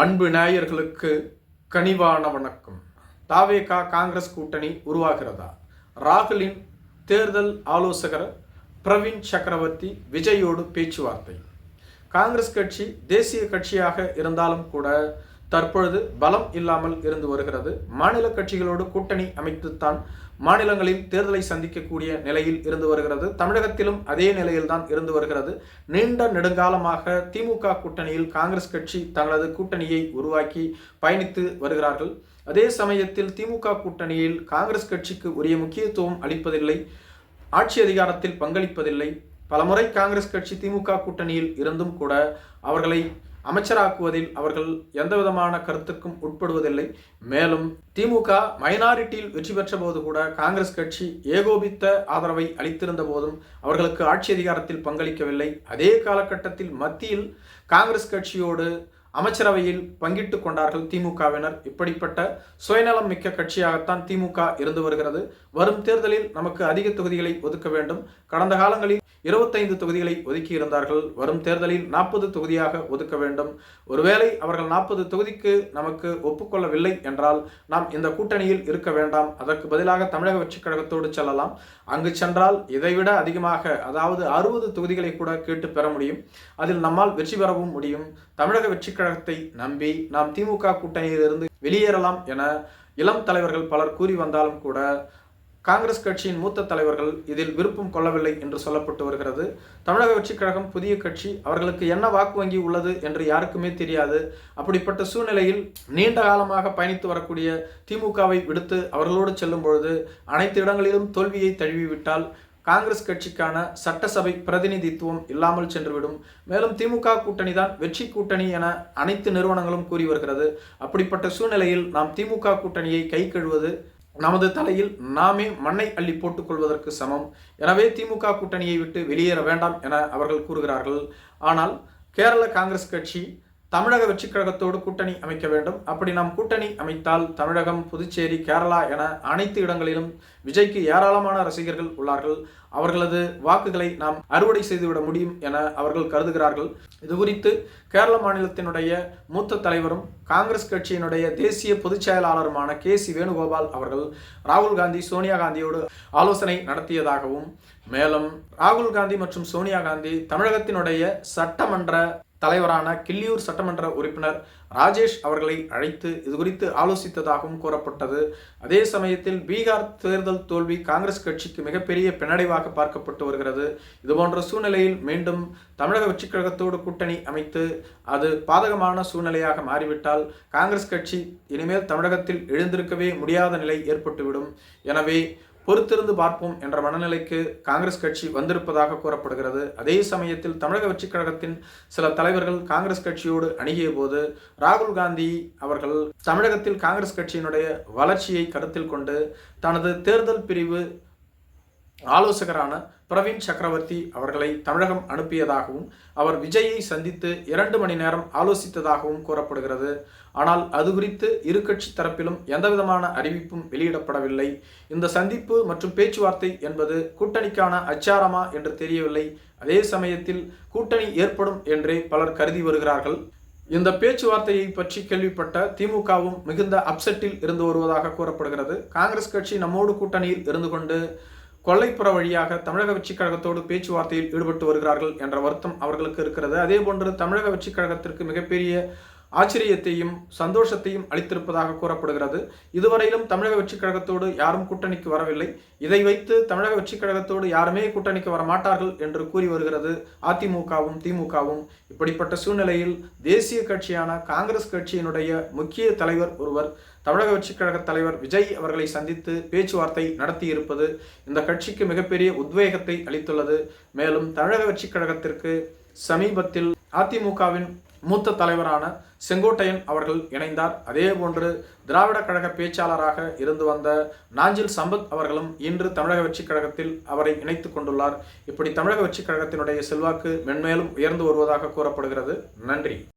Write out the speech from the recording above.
அன்பு நேயர்களுக்கு கனிவான வணக்கம். தாவேகா காங்கிரஸ் கூட்டணி உருவாகிறதா? ராகுலின் தேர்தல் ஆலோசகர் பிரவீன் சக்கரவர்த்தி விஜயோடு பேச்சுவார்த்தை. காங்கிரஸ் கட்சி தேசிய கட்சியாக இருந்தாலும் கூட தற்பொழுது பலம் இல்லாமல் இருந்து வருகிறது. மாநில கட்சிகளோடு கூட்டணி அமைத்துத்தான் மாநிலங்களில் தேர்தலை சந்திக்கக்கூடிய நிலையில் இருந்து வருகிறது. தமிழகத்திலும் அதே நிலையில்தான் இருந்து வருகிறது. நீண்ட நெடுங்காலமாக திமுக கூட்டணியில் காங்கிரஸ் கட்சி தங்களது கூட்டணியை உருவாக்கி பயணித்து வருகிறார்கள். அதே சமயத்தில் திமுக கூட்டணியில் காங்கிரஸ் கட்சிக்கு உரிய முக்கியத்துவம் அளிப்பதில்லை. ஆட்சி அதிகாரத்தில் பங்களிப்பதில்லை. பலமுறை காங்கிரஸ் கட்சி திமுக கூட்டணியில் இருந்தும் கூட அவர்களை அமைச்சராக்குவதில் அவர்கள் எந்தவிதமான கருத்துக்கும் உட்படுவதில்லை. மேலும் திமுக மைனாரிட்டியில் வெற்றி பெற்ற போது கூட காங்கிரஸ் கட்சி ஏகோபித்த ஆதரவை அளித்திருந்த போதும் அவர்களுக்கு ஆட்சி அதிகாரத்தில் பங்களிக்கவில்லை. அதே காலகட்டத்தில் மத்தியில் காங்கிரஸ் கட்சியோடு அமைச்சரவையில் பங்கிட்டு கொண்டார்கள் திமுகவினர். இப்படிப்பட்ட சுயநலம் மிக்க கட்சியாகத்தான் திமுக இருந்து வருகிறது. வரும் தேர்தலில் நமக்கு அதிக தொகுதிகளை ஒதுக்க வேண்டும். கடந்த காலங்களில் இருபத்தைந்து தொகுதிகளை ஒதுக்கி இருந்தார்கள். வரும் தேர்தலில் நாற்பது தொகுதியாக ஒதுக்க வேண்டும். ஒருவேளை அவர்கள் நாற்பது தொகுதிக்கு நமக்கு ஒப்புக்கொள்ளவில்லை என்றால் நாம் இந்த கூட்டணியில் இருக்க வேண்டாம். அதற்கு பதிலாக தமிழக வெற்றிக் கழகத்தோடு செல்லலாம். அங்கு சென்றால் இதைவிட அதிகமாக அதாவது அறுபது தொகுதிகளை கூட கேட்டு பெற முடியும். அதில் நம்மால் வெற்றி பெறவும் முடியும். தமிழக வெற்றிக் கழகத்தை நம்பி நாம் திமுக கூட்டணியிலிருந்து வெளியேறலாம் என இளம் தலைவர்கள் பலர் கூறி வந்தாலும் கூட காங்கிரஸ் கட்சியின் மூத்த தலைவர்கள் இதில் விருப்பம் கொள்ளவில்லை என்று சொல்லப்பட்டு வருகிறது. தமிழக வெற்றிக் கழகம் புதிய கட்சி அவர்களுக்கு என்ன வாக்கு வங்கி உள்ளது என்று யாருக்குமே தெரியாது. அப்படிப்பட்ட சூழ்நிலையில் நீண்ட காலமாக பயணித்து வரக்கூடிய திமுகவை விடுத்து அவர்களோடு செல்லும் பொழுது அனைத்து இடங்களிலும் தோல்வியை தழுவிவிட்டால் காங்கிரஸ் கட்சிக்கான சட்டசபை பிரதிநிதித்துவம் இல்லாமல் சென்றுவிடும். மேலும் திமுக கூட்டணி தான் வெற்றி கூட்டணி என அனைத்து நிறுவனங்களும் கூறி வருகிறது. அப்படிப்பட்ட சூழ்நிலையில் நாம் திமுக கூட்டணியை கை கழுவது நமது தலையில் நாமே மண்ணை அள்ளி போட்டுக்கொள்வதற்கு சமம். எனவே திமுக கூட்டணியை விட்டு வெளியேற வேண்டாம் என அவர்கள் கூறுகிறார்கள். ஆனால் கேரள காங்கிரஸ் கட்சி தமிழக வெற்றிக் கழகத்தோடு கூட்டணி அமைக்க வேண்டும். அப்படி நாம் கூட்டணி அமைத்தால் தமிழகம் புதுச்சேரி கேரளா என அனைத்து இடங்களிலும் விஜய்க்கு ஏராளமான ரசிகர்கள் உள்ளார்கள். அவர்களது வாக்குகளை நாம் அறுவடை செய்துவிட முடியும் என அவர்கள் கருதுகிறார்கள். இது குறித்து கேரள மாநிலத்தினுடைய மூத்த தலைவரும் காங்கிரஸ் கட்சியினுடைய தேசிய பொதுச் செயலாளருமான கே சி வேணுகோபால் அவர்கள் ராகுல் காந்தி சோனியா காந்தியோடு ஆலோசனை நடத்தியதாகவும் மேலும் ராகுல் காந்தி மற்றும் சோனியா காந்தி தமிழகத்தினுடைய சட்டமன்ற தலைவரான கிள்ளியூர் சட்டமன்ற உறுப்பினர் ராஜேஷ் அவர்களை அழைத்து இது குறித்து ஆலோசித்ததாகவும் கூறப்பட்டது. அதே சமயத்தில் பீகார் தேர்தல் தோல்வி காங்கிரஸ் கட்சிக்கு மிகப்பெரிய பின்னடைவாக பார்க்கப்பட்டு வருகிறது. இதுபோன்ற சூழ்நிலையில் மீண்டும் தமிழக வெற்றிக் கழகத்தோடு கூட்டணி அமைத்து அது பாதகமான சூழ்நிலையாக மாறிவிட்டால் காங்கிரஸ் கட்சி இனிமேல் தமிழகத்தில் எழுந்திருக்கவே முடியாத நிலை ஏற்பட்டுவிடும். எனவே பொறுத்திருந்து பார்ப்போம் என்ற மனநிலைக்கு காங்கிரஸ் கட்சி வந்திருப்பதாக கூறப்படுகிறது. அதே சமயத்தில் தமிழக வெற்றிக் கழகத்தின் சில தலைவர்கள் காங்கிரஸ் கட்சியோடு அணுகிய போது ராகுல் காந்தி அவர்கள் தமிழகத்தில் காங்கிரஸ் கட்சியினுடைய வளர்ச்சியை கருத்தில் கொண்டு தனது தேர்தல் பிரிவு ஆலோசகரான பிரவீன் சக்கரவர்த்தி அவர்களை தமிழகம் அனுப்பியதாகவும் அவர் விஜயை சந்தித்து இரண்டு மணி நேரம் ஆலோசித்ததாகவும் கூறப்படுகிறது. ஆனால் அது குறித்து இரு கட்சி தரப்பிலும் எந்தவிதமான அறிவிப்பும் வெளியிடப்படவில்லை. இந்த சந்திப்பு மற்றும் பேச்சுவார்த்தை என்பது கூட்டணிக்கான அச்சாரமா என்று தெரியவில்லை. அதே சமயத்தில் கூட்டணி ஏற்படும் என்றே பலர் கருதி வருகிறார்கள். இந்த பேச்சுவார்த்தையை பற்றி கேள்விப்பட்ட திமுகவும் மிகுந்த அப்செட்டில் இருந்து வருவதாக கூறப்படுகிறது. காங்கிரஸ் கட்சி நம்மோடு கூட்டணியில் இருந்து கொண்டு கொள்ளைப்புற வழியாக தமிழக வெற்றிக் கழகத்தோடு பேச்சுவார்த்தையில் ஈடுபட்டு வருகிறார்கள் என்ற வருத்தம் அவர்களுக்கு இருக்கிறது. அதே போன்று தமிழக வெற்றிக் கழகத்திற்கு மிகப்பெரிய ஆச்சரியத்தையும் சந்தோஷத்தையும் அளித்திருப்பதாக கூறப்படுகிறது. இதுவரையிலும் தமிழக வெற்றிக் கழகத்தோடு யாரும் கூட்டணிக்கு வரவில்லை. இதை வைத்து தமிழக வெற்றிக் கழகத்தோடு யாருமே கூட்டணிக்கு வர மாட்டார்கள் என்று கூறி வருகிறது அதிமுகவும் திமுகவும். இப்படிப்பட்ட சூழ்நிலையில் தேசிய கட்சியான காங்கிரஸ் கட்சியினுடைய முக்கிய தலைவர் ஒருவர் தமிழக வெற்றிக் கழக தலைவர் விஜய் அவர்களை சந்தித்து பேச்சுவார்த்தை நடத்தியிருப்பது இந்த கட்சிக்கு மிகப்பெரிய உத்வேகத்தை அளித்துள்ளது. மேலும் தமிழக வெற்றிக் கழகத்திற்கு சமீபத்தில் அதிமுகவின் மூத்த தலைவரான செங்கோட்டையன் அவர்கள் இணைந்தார். அதே போன்று திராவிட கழக பேச்சாளராக இருந்து வந்த நாஞ்சில் சம்பத் அவர்களும் இன்று தமிழக வெற்றிக் கழகத்தில் அவரை இணைத்துக் கொண்டுள்ளார். இப்படி தமிழக வெற்றிக் கழகத்தினுடைய செல்வாக்கு மென்மேலும் உயர்ந்து வருவதாக கூறப்படுகிறது. நன்றி.